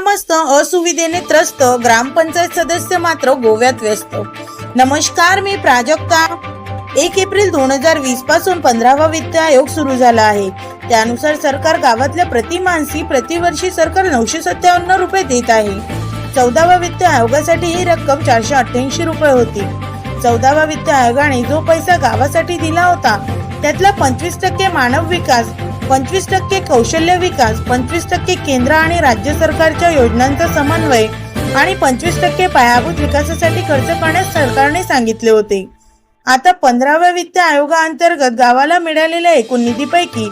ग्रामस्थ असुविधेने त्रस्त ग्रामपंचायत सदस्य मात्र गोव्यात व्यस्त. नमस्कार मी प्राजक्ता. एक एप्रिल दोन हजार वीसपासून पंधरावा वित्त आयोग सुरू झाला आहे. त्यानुसार सरकार गावातल्या प्रति मानसी प्रतिवर्षी सरकार नऊशे सत्तावन्न रुपये देत आहे. चौदावा वित्त आयोगासाठी ही रक्कम चारशे अठ्ठ्याऐंशी रुपये होती. चौदावा वित्त आयोगाने जो पैसा गावासाठी दिला होता त्यातला पंचवीस टक्के मानव विकास पंचवीस टक्के कौशल्य विकास पंचवीस टक्के केंद्र आणि राज्य सरकारच्या योजनांचा समन्वय आणि पंचवीस टक्के पायाभूत विकासासाठी खर्च करण्यास सरकारने सांगितले होते. आता पंधराव्या वित्त आयोगाअंतर्गत गावाला मिळालेल्या एकूण निधीपैकी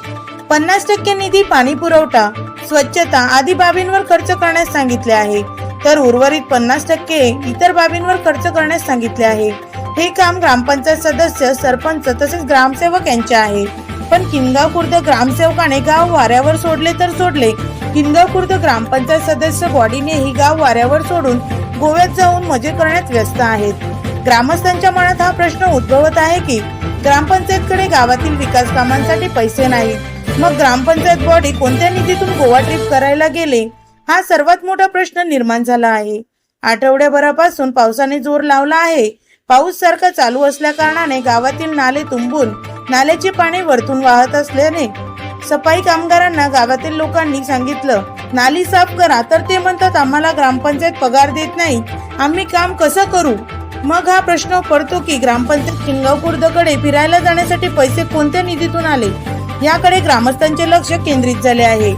पन्नास टक्के निधी पाणी पुरवठा स्वच्छता आदी बाबींवर खर्च करण्यास सांगितले आहे. तर उर्वरित पन्नास टक्के इतर बाबींवर खर्च करण्यास सांगितले आहे. हे काम ग्रामपंचायत सदस्य सरपंच तसेच ग्रामसेवक यांचे आहे. पण किनगाव खुर्द ग्रामसेवकाने गाव वाऱ्यावर सोडले तर सोडले. किनगाव खुर्द ग्रामपंचायत सदस्य बॉडीने ही गाव वाऱ्यावर सोडून गोव्यात जाऊन मजे करण्यात व्यस्त आहेत. ग्रामस्थांच्या मनात हा प्रश्न उद्भवत आहे की ग्रामपंचायतकडे गावातील विकास कामांसाठी पैसे नाही मग ग्रामपंचायत बॉडी कोणत्या निधीतून गोवा ट्रिप करायला गेले? हा सर्वात मोठा प्रश्न निर्माण झाला आहे. आठवड्याभरापासून पावसाने जोर लावला आहे. पाऊस सारखा चालू असल्या कारणाने गावातील नाले तुंबून नाल्याचे पाणी वरतून वाहत असल्याने सफाई कामगारांना गावातील लोकांनी सांगितलं नाली साफ करा तर ते म्हणतात आम्हाला ग्रामपंचायत पगार देत नाही. आम्ही काम कसं करू? मग हा प्रश्न पडतो की ग्रामपंचायत किनगाव फिरायला जाण्यासाठी पैसे कोणत्या निधीतून आले? याकडे ग्रामस्थांचे लक्ष केंद्रित झाले आहे.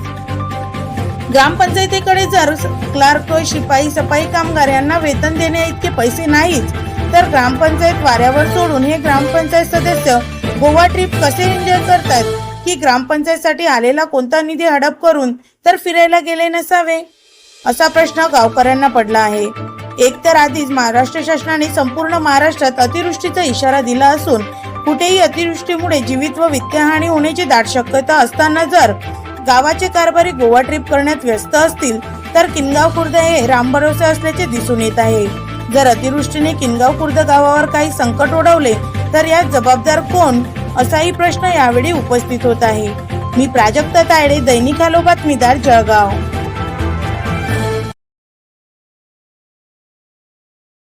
ग्रामपंचायतीकडे जर क्लार्क शिपाई सफाई कामगार यांना वेतन देण्या इतके पैसे नाहीच तर ग्रामपंचायत वाऱ्यावर सोडून हे ग्रामपंचायत सदस्य गोवा ट्रिप कसे एन्जॉय करतात? की ग्रामपंचायतसाठी आलेला कोणता निधी हडप करून तर फिरायला गेले नसावे? असा प्रश्न गावकऱ्यांना पडला आहे. एक तर आधीच महाराष्ट्र शासनाने संपूर्ण महाराष्ट्रात अतिवृष्टीचा इशारा दिला असून कुठेही अतिवृष्टीमुळे जीवित व वित्तहानी होण्याची दाट शक्यता असताना जर गावाचे कारभारी गोवा ट्रिप करण्यात व्यस्त असतील तर किनगाव खुर्द हे रामभरोसे असल्याचे दिसून येत आहे. जर अतिवृष्टीने किनगाव खुर्द गावावर काही संकट ओढवले तर यात जबाबदार कोण असाही प्रश्न यावेळी उपस्थित होत आहे. मी प्राजक्ता तायडे दैनिक आलो बातमीदार जळगाव.